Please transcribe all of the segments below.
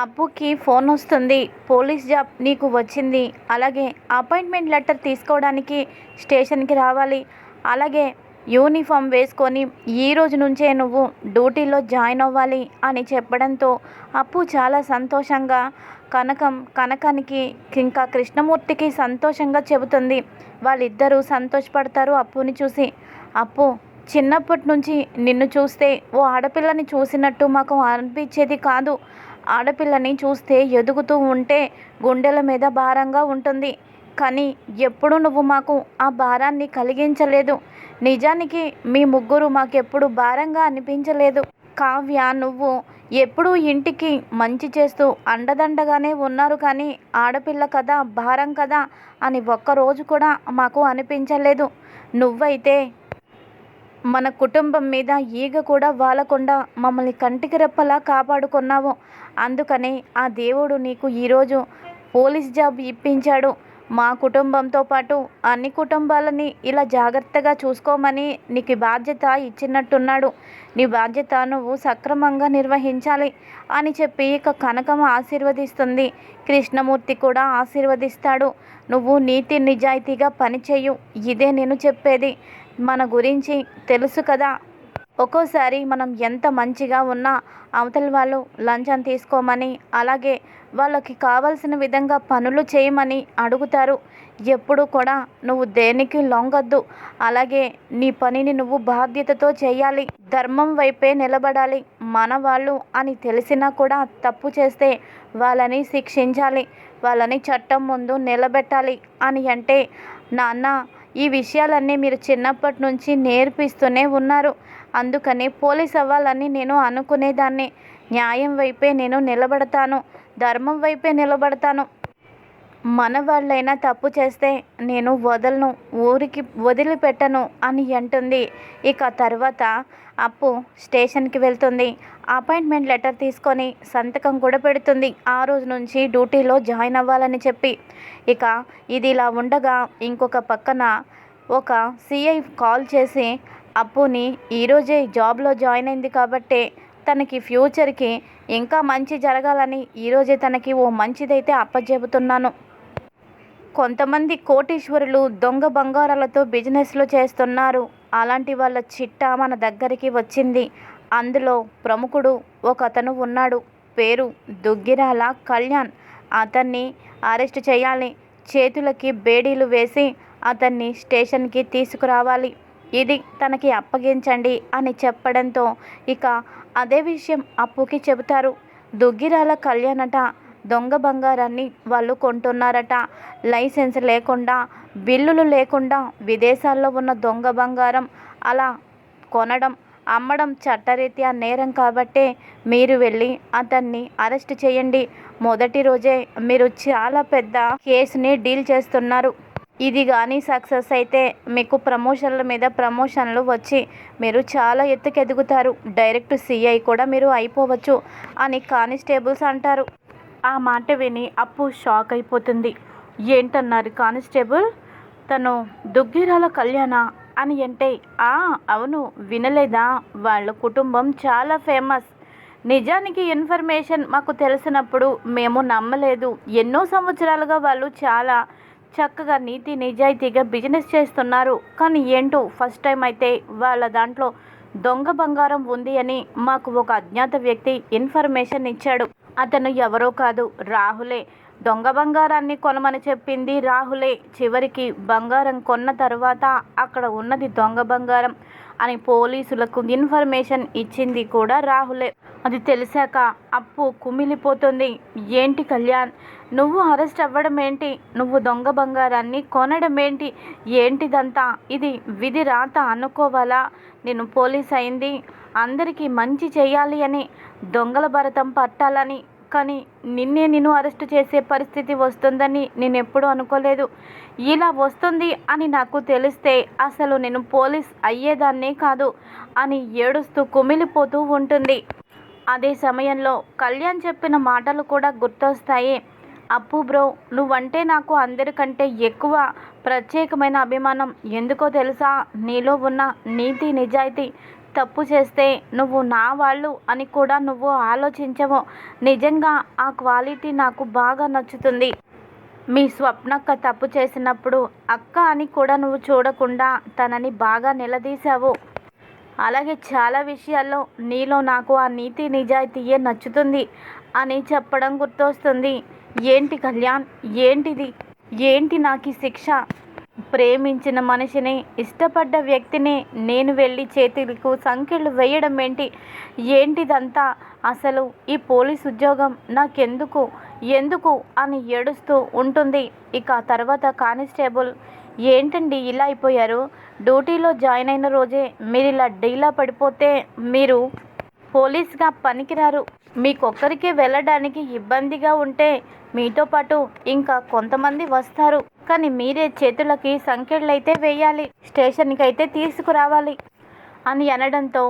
అప్పుకి ఫోన్ వస్తుంది. Police job నీకు వచ్చింది. అలాగే అపాయింట్మెంట్ లెటర్ తీసుకోవడానికి స్టేషన్కి రావాలి. అలాగే యూనిఫామ్ వేసుకొని ఈ రోజు నుంచే నువ్వు డ్యూటీలో జాయిన్ అవ్వాలి అని చెప్పడంతో అప్పు చాలా సంతోషంగా కనకం కనకానికి ఇంకా కృష్ణమూర్తికి సంతోషంగా చెబుతుంది. వాళ్ళిద్దరూ సంతోషపడతారు అప్పుని చూసి. అప్పు చిన్నప్పటి నుంచి నిన్ను చూస్తే ఓ ఆడపిల్లని చూసినట్టు మాకు అనిపించేది కాదు. ఆడపిల్లని చూస్తే ఎదుగుతూ ఉంటే గుండెల మీద భారంగా ఉంటుంది. కానీ ఎప్పుడు నువ్వు మాకు ఆ భారాన్ని కలిగించలేదు. నిజానికి మీ ముగ్గురు మాకెప్పుడు భారంగా అనిపించలేదు. కావ్య నువ్వు ఎప్పుడూ ఇంటికి మంచి చేస్తూ అండదండగానే ఉన్నారు కానీ ఆడపిల్ల కదా భారం కదా అని ఒక్కరోజు కూడా మాకు అనిపించలేదు. నువ్వైతే మన కుటుంబం మీద ఈగ కూడా వాలకుండా మమ్మల్ని కంటికి రెప్పలా కాపాడుకున్నావు. అందుకనే ఆ దేవుడు నీకు ఈరోజు పోలీస్ జాబ్ ఇప్పించాడు. మా కుటుంబంతో పాటు అన్ని కుటుంబాలని ఇలా జాగ్రత్తగా చూసుకోమని నీకు బాధ్యత ఇచ్చినట్టున్నాడు. నీ బాధ్యత నువ్వు సక్రమంగా నిర్వహించాలి అని చెప్పి ఇక కనకం ఆశీర్వదిస్తుంది. కృష్ణమూర్తి కూడా ఆశీర్వదిస్తాడు. నువ్వు నీతి నిజాయితీగా పనిచేయు. ఇదే నేను చెప్పేది. మన గురించి తెలుసు కదా. ఒక్కోసారి మనం ఎంత మంచిగా ఉన్నా అవతల వాళ్ళు లంచం తీసుకోమని అలాగే వాళ్ళకి కావాల్సిన విధంగా పనులు చేయమని అడుగుతారు. ఎప్పుడు కూడా నువ్వు దేనికి లొంగద్దు. అలాగే నీ పనిని నువ్వు బాధ్యతతో చేయాలి. ధర్మం వైపే నిలబడాలి. మన వాళ్ళు అని తెలిసినా కూడా తప్పు చేస్తే వాళ్ళని శిక్షించాలి. వాళ్ళని చట్టం ముందు నిలబెట్టాలి అని అంటే నాన్న ఈ విషయాలన్నీ మీరు చిన్నప్పటి నుంచి నేర్పిస్తూనే ఉన్నారు. అందుకని పోలీస్ అవ్వాలని నేను అనుకునేదాన్ని. న్యాయం వైపే నేను నిలబడతాను. ధర్మం వైపే నిలబడతాను. మన వాళ్ళైనా తప్పు చేస్తే నేను వదలను ఊరికి వదిలిపెట్టను అని అంటుంది. ఇక తర్వాత అప్పు స్టేషన్కి వెళ్తుంది. అపాయింట్మెంట్ లెటర్ తీసుకొని సంతకం కూడా పెడుతుంది. ఆ రోజు నుంచి డ్యూటీలో జాయిన్ అవ్వాలని చెప్పి. ఇక ఇది ఇలా ఉండగా ఇంకొక పక్కన ఒక సిఐ కాల్ చేసి అప్పుని ఈరోజే జాబ్లో జాయిన్ అయింది కాబట్టే తనకి ఫ్యూచర్కి ఇంకా మంచి జరగాలని ఈరోజే తనకి ఓ మంచిదైతే అప్పచెబుతున్నాను కొంతమంది కోటీశ్వరులు దొంగ బంగారాలతో బిజినెస్లు చేస్తున్నారు. అలాంటి వాళ్ళ చిట్టా మన దగ్గరికి వచ్చింది. అందులో ప్రముఖుడు ఒక అతను ఉన్నాడు. పేరు దుగ్గిరాల కళ్యాణ్. అతన్ని అరెస్ట్ చేయాలి. చేతులకి బేడీలు వేసి అతన్ని స్టేషన్కి తీసుకురావాలి. ఇది తనకి అప్పగించండి అని చెప్పడంతో ఇక అదే విషయం అప్పుకి చెబుతారు. దుగ్గిరాల కళ్యాణ్ అట దొంగ బంగారాన్ని వాళ్ళు కొంటున్నారట. లైసెన్స్ లేకుండా బిల్లులు లేకుండా విదేశాల్లో ఉన్న దొంగ బంగారం అలా కొనడం అమ్మడం చట్టరీత్యా నేరం కాబట్టే మీరు వెళ్ళి అతన్ని అరెస్ట్ చేయండి. మొదటి రోజే మీరు చాలా పెద్ద కేసుని డీల్ చేస్తున్నారు. ఇది కానీ సక్సెస్ అయితే మీకు ప్రమోషన్ల మీద ప్రమోషన్లు వచ్చి మీరు చాలా ఎత్తుకెదుగుతారు. డైరెక్ట్ సిఐ కూడా మీరు అయిపోవచ్చు అని కానిస్టేబుల్స్ అంటారు. ఆ మాట విని అప్పు షాక్ అయిపోతుంది. ఏంటన్నారు కానిస్టేబుల్? తను దుగ్గిరాల కళ్యాణ అని అంటే ఆ అవును వినలేదా? వాళ్ళ కుటుంబం చాలా ఫేమస్. నిజానికి ఇన్ఫర్మేషన్ మాకు తెలిసినప్పుడు మేము నమ్మలేదు. ఎన్నో సంవత్సరాలుగా వాళ్ళు చాలా చక్కగా నీతి నిజాయితీగా బిజినెస్ చేస్తున్నారు. కానీ ఏంటో ఫస్ట్ టైం అయితే వాళ్ళ దాంట్లో దొంగ బంగారం ఉంది అని మాకు ఒక అజ్ఞాత వ్యక్తి ఇన్ఫర్మేషన్ ఇచ్చాడు. అతను ఎవరో కాదు రాహులే. దొంగ బంగారాన్ని కొనమని చెప్పింది రాహులే. చివరికి బంగారం కొన్న తర్వాత అక్కడ ఉన్నది దొంగ బంగారం అని పోలీసులకు ఇన్ఫర్మేషన్ ఇచ్చింది కూడా రాహులే. అది తెలిసాక అప్పు కుమిలిపోతుంది. ఏంటి కళ్యాణ్? నువ్వు అరెస్ట్ అవ్వడం ఏంటి? నువ్వు దొంగ బంగారాన్ని కొనడం ఏంటి? ఏంటిదంతా? ఇది విధి రాత అనుకోవాలా? నేను పోలీస్ అయింది అందరికీ మంచి చేయాలి అని దొంగల భరతం పట్టాలని. కానీ నిన్నే నేను అరెస్ట్ చేసే పరిస్థితి వస్తుందని నేను ఎప్పుడూ అనుకోలేదు. ఇలా వస్తుంది అని నాకు తెలిస్తే అసలు నేను పోలీస్ అయ్యేదాన్నే కాదు అని ఏడుస్తూ కుమిలిపోతూ ఉంటుంది. అదే సమయంలో కళ్యాణ్ చెప్పిన మాటలు కూడా గుర్తొస్తాయి. అప్పు బ్రో నువ్వంటే నాకు అందరికంటే ఎక్కువ ప్రత్యేకమైన అభిమానం. ఎందుకో తెలుసా? నీలో ఉన్న నీతి నిజాయితీ తప్పు చేస్తే నువ్వు నా వాళ్ళు అని కూడా నువ్వు ఆలోచించవు. నిజంగా ఆ క్వాలిటీ నాకు బాగా నచ్చుతుంది. మీ స్వప్నక్క తప్పు చేసినప్పుడు అక్క అని కూడా నువ్వు చూడకుండా తనని బాగా నిలదీశావు. అలాగే చాలా విషయాల్లో నీలో నాకు ఆ నీతి నిజాయితీయే నచ్చుతుంది అని చెప్పడం గుర్తొస్తుంది. ఏంటి కళ్యాణ్? ఏంటిది? ఏంటి నాకు ఈ శిక్ష? ప్రేమించిన మనిషిని ఇష్టపడ్డ వ్యక్తిని నేను వెళ్ళి చేతులకు సంఖ్యలు వేయడం ఏంటి? ఏంటిదంతా? అసలు ఈ పోలీస్ ఉద్యోగం నాకెందుకు? ఎందుకు? అని ఏడుస్తూ ఉంటుంది. ఇక తర్వాత కానిస్టేబుల్ ఏంటండి ఇలా అయిపోయారు? డ్యూటీలో జాయిన్ అయిన రోజే మీరు ఇలా డీలా పడిపోతే మీరు పోలీస్గా పనికిరారు. మీకొక్కరికి వెళ్ళడానికి ఇబ్బందిగా ఉంటే మీతో పాటు ఇంకా కొంతమంది వస్తారు. కానీ మీరే చేతులకి సంఖ్యలైతే వేయాలి స్టేషన్కి అయితే తీసుకురావాలి. అని అనడంతో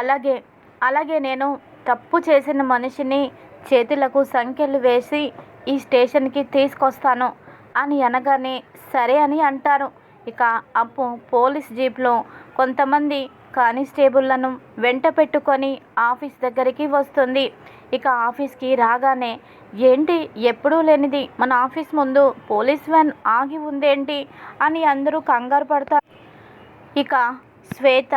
అలాగే అలాగే నేను తప్పు చేసిన మనిషిని చేతులకు సంఖ్యలు వేసి ఈ స్టేషన్కి తీసుకొస్తాను అని అనగానే సరే అని అంటారు. ఇక అప్పు పోలీస్ జీప్లో కొంతమంది కానిస్టేబుళ్ళను వెంట పెట్టుకొని ఆఫీస్ దగ్గరికి వస్తుంది. ఇక ఆఫీస్కి రాగానే ఏంటి? ఎప్పుడూ లేనిది. మన ఆఫీస్ ముందు పోలీస్ వ్యాన్ ఆగి ఉందేంటి? అని అందరూ కంగారు పడతారు. ఇక శ్వేత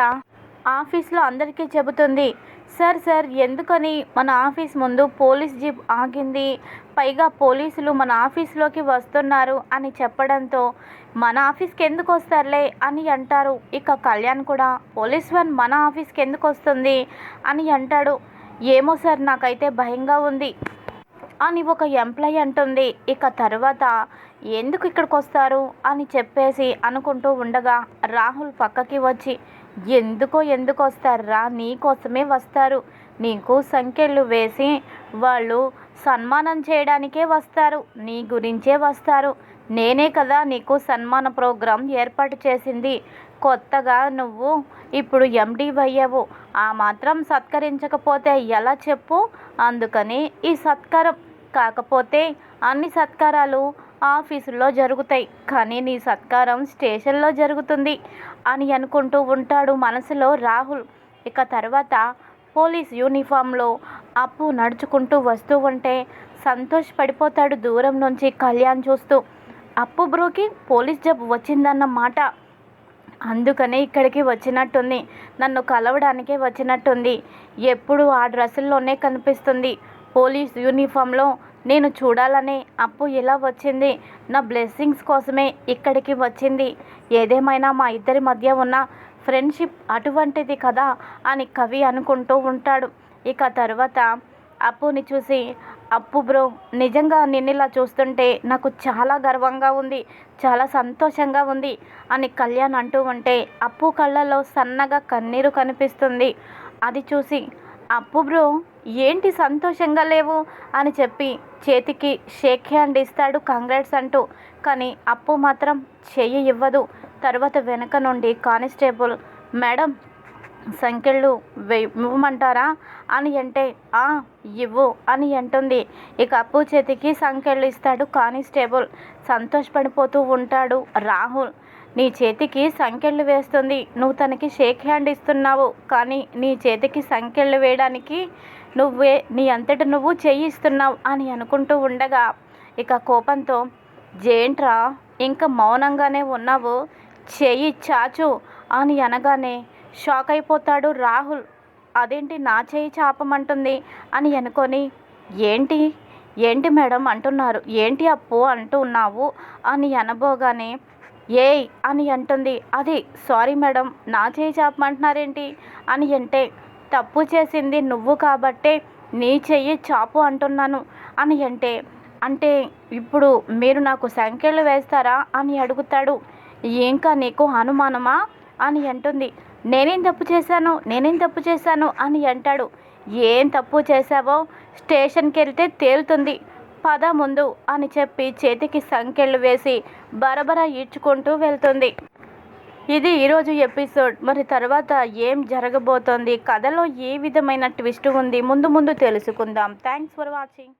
ఆఫీస్లో అందరికీ చెబుతుంది సార్ సార్ ఎందుకని మన ఆఫీస్ ముందు పోలీస్ జీప్ ఆగింది? పైగా పోలీసులు మన ఆఫీస్లోకి వస్తున్నారు అని చెప్పడంతో మన ఆఫీస్కి ఎందుకు వస్తారులే అని అంటారు. ఇక కళ్యాణ్ కూడా పోలీస్ వన్ మన ఆఫీస్కి ఎందుకు వస్తుంది? అని అంటాడు. ఏమో సార్ నాకైతే భయంగా ఉంది అని ఒక ఎంప్లాయ్ అంటుంది. ఇక తర్వాత ఎందుకు ఇక్కడికి వస్తారు అని చెప్పేసి అనుకుంటూ ఉండగా రాహుల్ పక్కకి వచ్చి ఎందుకో ఎందుకు వస్తారా? నీకోసమే వస్తారు. నీకు సంఖ్యలు వేసి వాళ్ళు సన్మానం చేయడానికే వస్తారు. నీ గురించే వస్తారు. నేనే కదా నీకు సన్మాన ప్రోగ్రాం ఏర్పాటు చేసింది. కొత్తగా నువ్వు ఇప్పుడు ఎండి అయ్యావు. ఆ మాత్రం సత్కరించకపోతే ఎలా చెప్పు? అందుకని ఈ సత్కారం. కాకపోతే అన్ని సత్కారాలు ఆఫీసుల్లో జరుగుతాయి. కానీ నీ సత్కారం స్టేషన్లో జరుగుతుంది అని అనుకుంటూ ఉంటాడు మనసులో రాహుల్. ఇక తర్వాత పోలీస్ యూనిఫామ్లో అప్పు నడుచుకుంటూ వస్తూ ఉంటే సంతోష్ పడిపోతాడు దూరం నుంచి కళ్యాణ్ చూస్తూ. అప్పు బ్రోకి పోలీస్ జాబ్ వచ్చిందన్న మాట. అందుకనే ఇక్కడికి వచ్చినట్టుంది. నన్ను కలవడానికే వచ్చినట్టుంది. ఎప్పుడు ఆ డ్రెస్సుల్లోనే కనిపిస్తుంది. పోలీస్ యూనిఫామ్లో నేను చూడాలనే అప్పు ఎలా వచ్చింది? నా బ్లెస్సింగ్స్ కోసమే ఇక్కడికి వచ్చింది. ఏదేమైనా మా ఇద్దరి మధ్య ఉన్న ఫ్రెండ్షిప్ అటువంటిది కదా అని కవి అనుకుంటూ ఉంటాడు. ఇక తర్వాత అప్పుని చూసి అప్పు బ్రో నిజంగా నిన్నిలా చూస్తుంటే నాకు చాలా గర్వంగా ఉంది చాలా సంతోషంగా ఉంది అని కళ్యాణ్ అంటూ ఉంటే అప్పు కళ్ళలో సన్నగా కన్నీరు కనిపిస్తుంది. అది చూసి అప్పు బ్రో ఏంటి సంతోషంగా లేవు? అని చెప్పి చేతికి షేక్ హ్యాండ్ ఇస్తాడు కంగ్రాట్స్ అంటూ. కానీ అప్పు మాత్రం చెయ్యి ఇవ్వదు. తర్వాత వెనక నుండి కానిస్టేబుల్ మేడం సంఖ్యలు ఇవ్వమంటారా? అని అంటే ఆ ఇవ్వు అని అంటుంది. ఇక అప్పు చేతికి సంఖ్యలు ఇస్తాడు కానిస్టేబుల్. సంతోషపడిపోతూ ఉంటాడు. రాహుల్ నీ చేతికి సంఖ్యలు వేస్తుంది. నువ్వు తనకి షేక్ హ్యాండ్ ఇస్తున్నావు. కానీ నీ చేతికి సంఖ్యలు వేయడానికి నువ్వే నీ అంతటి నువ్వు చేయిస్తున్నావు అని అనుకుంటూ ఉండగా ఇక కోపంతో జేంట్రా ఇంకా మౌనంగానే ఉన్నావు చేయి చాచు అని అనగానే షాక్ అయిపోతాడు రాహుల్ అదేంటి నా చేయి చాపమంటుంది? అని అనుకొని ఏంటి ఏంటి మేడం అంటున్నారు ఏంటి అప్పు అంటున్నావు అని అనబోగానే ఏయ్ అని అంటుంది అది సారీ మేడం నా చేయి చాపమంటున్నారేంటి? అని అంటే తప్పు చేసింది నువ్వు కాబట్టే నీ చెయ్యి చాపు అంటున్నాను అని అంటే అంటే ఇప్పుడు మీరు నాకు సంఖ్యలు వేస్తారా అని అడుగుతాడు. ఇంకా నీకు అనుమానమా అని అంటుంది. నేనేం తప్పు చేశాను? నేనేం తప్పు చేశాను అని అంటాడు. ఏం తప్పు చేశావో స్టేషన్కి వెళ్తే తేలుతుంది. పద ముందు అని చెప్పి చేతికి సంఖ్యలు వేసి బరబర ఈడ్చుకుంటూ వెళ్తుంది. ఇది ఈరోజు ఎపిసోడ్. మరి తర్వాత ఏం జరగబోతోంది? కథలో ఏ విధమైన ట్విస్ట్ ఉంది? ముందు ముందు తెలుసుకుందాం. Thanks for watching